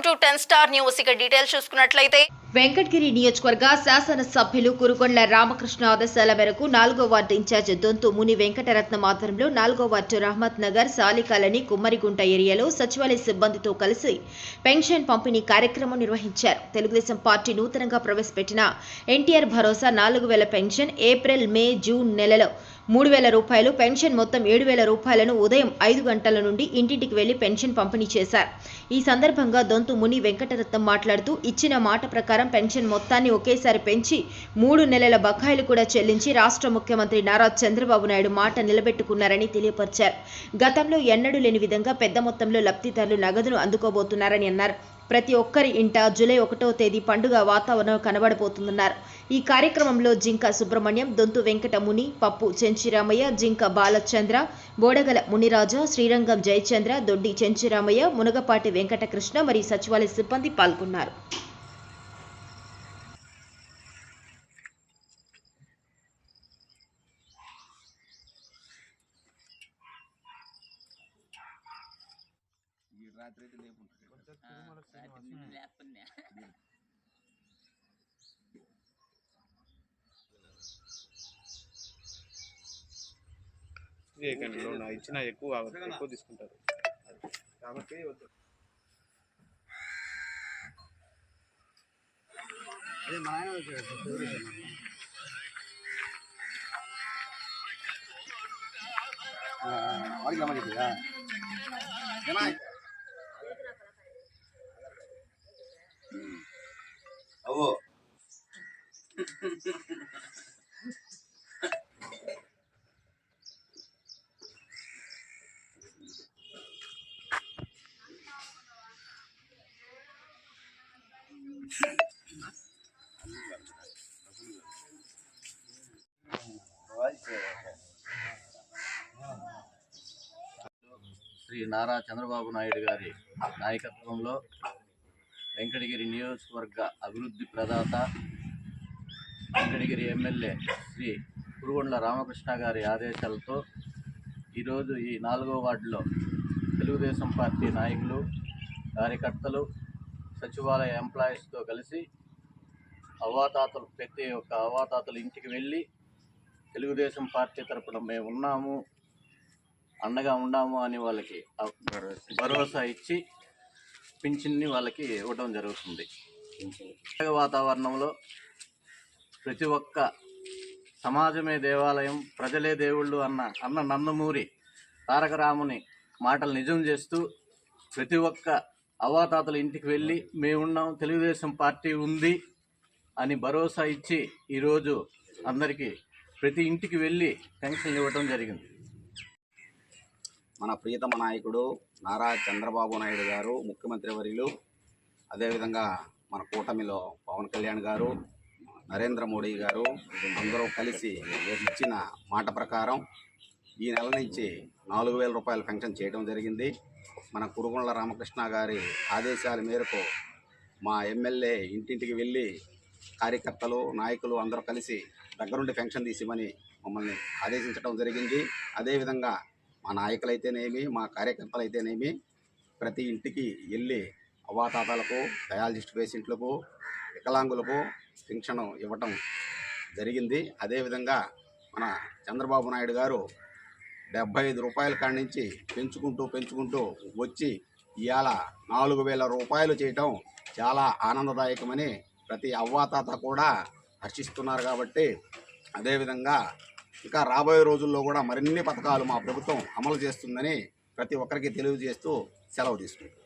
Welcome to ten star news. ఇక details చూసుకున్నట్లయితే వెంకటగిరి నియోజకవర్గ శాసనసభ్యులు కురుగొండ్ల రామకృష్ణ ఆదేశాల మేరకు నాలుగో వార్డు ఇన్ఛార్జ్ దొంతు ముని వెంకటరత్నం ఆధ్వర్యంలో నాలుగో వార్డు రహమత్ నగర్ సాలికాలని కుమ్మరిగుంట ఏరియాలో సచివాలయ సిబ్బందితో కలిసి పెన్షన్ పంపిణీ కార్యక్రమం నిర్వహించారు. తెలుగుదేశం పార్టీ నూతనంగా ప్రవేశపెట్టిన ఎన్టీఆర్ భరోసా నాలుగు వేల పెన్షన్ ఏప్రిల్ మే జూన్ నెలలో మూడు వేల రూపాయలు పెన్షన్ మొత్తం ఏడు వేల రూపాయలను ఉదయం ఐదు గంటల నుండి ఇంటింటికి వెళ్ళి పెన్షన్ పంపిణీ చేశారు. ఈ సందర్భంగా దొంతు ముని వెంకటరత్నం మాట్లాడుతూ ఇచ్చిన మాట ప్రకారం పెన్షన్ మొత్తాన్ని ఒకేసారి పెంచి మూడు నెలల బకాయిలు కూడా చెల్లించి రాష్ట్ర ముఖ్యమంత్రి నారా చంద్రబాబు నాయుడు మాట నిలబెట్టుకున్నారని తెలియపరిచారు. గతంలో ఎన్నడూ లేని విధంగా పెద్ద మొత్తంలో లబ్ధిదారులు నగదును అందుకోబోతున్నారని అన్నారు. ప్రతి ఒక్కరి ఇంట జూలై ఒకటో తేదీ పండుగ వాతావరణం కనబడబోతుందన్నారు. ఈ కార్యక్రమంలో జింక సుబ్రహ్మణ్యం దొంతు వెంకట ముని పప్పు చెంచిరామయ్య జింక బాలచంద్ర బోడగల మునిరాజా శ్రీరంగం జయచంద్ర దొడ్డి చెంచిరామయ్య మునగపాటి వెంకటకృష్ణ మరియు సచివాలయ సిబ్బంది పాల్గొన్నారు. చేయకండి లోన్? ఇచ్చిన ఎక్కువ ఎక్కువ తీసుకుంటారు. కాబట్టి వద్దు. అవ్వు శ్రీ నారా చంద్రబాబు నాయుడు గారి నాయకత్వంలో వెంకటగిరి నియోజకవర్గ అభివృద్ధి ప్రదాత వెంకటగిరి ఎమ్మెల్యే శ్రీ కురుగొండ్ల రామకృష్ణ గారి ఆదేశాలతో ఈరోజు ఈ నాలుగో వార్డులో తెలుగుదేశం పార్టీ నాయకులు కార్యకర్తలు సచివాలయ ఎంప్లాయీస్తో కలిసి అవాతాతలు ప్రతి ఒక్క అవాతాతల ఇంటికి వెళ్ళి తెలుగుదేశం పార్టీ తరపున మేము ఉన్నాము అండగా ఉన్నాము అని వాళ్ళకి భరోసా ఇచ్చి పింఛన్ని వాళ్ళకి ఇవ్వడం జరుగుతుంది. వాతావరణంలో ప్రతి ఒక్క సమాజమే దేవాలయం ప్రజలే దేవుళ్ళు అన్న అన్న నందమూరి తారక రాముని మాటలు నిజం చేస్తూ ప్రతి ఒక్క అవాతాతల ఇంటికి వెళ్ళి మేమున్నాం తెలుగుదేశం పార్టీ ఉంది అని భరోసా ఇచ్చి ఈరోజు అందరికీ ప్రతి ఇంటికి వెళ్ళి పెన్షన్లు ఇవ్వటం జరిగింది. మన ప్రియతమ నాయకుడు నారా చంద్రబాబు నాయుడు గారు ముఖ్యమంత్రి వర్యులు అదేవిధంగా మన కూటమిలో పవన్ కళ్యాణ్ గారు నరేంద్ర మోడీ గారు అందరూ కలిసి ఇచ్చిన మాట ప్రకారం ఈ నెల నుంచి నాలుగు వేల రూపాయల పెన్షన్ చేయడం జరిగింది. మన కురుగొండ్ల రామకృష్ణ గారి ఆదేశాల మేరకు మా ఎమ్మెల్యే ఇంటింటికి వెళ్ళి కార్యకర్తలు నాయకులు అందరూ కలిసి దగ్గరుండి పెన్షన్ తీసిమని మమ్మల్ని ఆదేశించడం జరిగింది. అదేవిధంగా మా నాయకులైతేనేమి మా కార్యకర్తలు అయితేనేమి ప్రతి ఇంటికి వెళ్ళి అవాతాతలకు డయాలజిస్ట్ పేషెంట్లకు వికలాంగులకు శిక్షణ ఇవ్వటం జరిగింది. అదేవిధంగా మన చంద్రబాబు నాయుడు గారు డెబ్బై ఐదు రూపాయల కాడి నుంచి పెంచుకుంటూ పెంచుకుంటూ వచ్చి ఇవాళ నాలుగు వేల రూపాయలు చేయటం చాలా ఆనందదాయకమని ప్రతి అవ్వాతాత కూడా హర్షిస్తున్నారు కాబట్టి అదేవిధంగా ఇంకా రాబోయే రోజుల్లో కూడా మరిన్ని పథకాలు మా ప్రభుత్వం అమలు చేస్తుందని ప్రతి ఒక్కరికి తెలియజేస్తూ సెలవు తీసుకుంటాం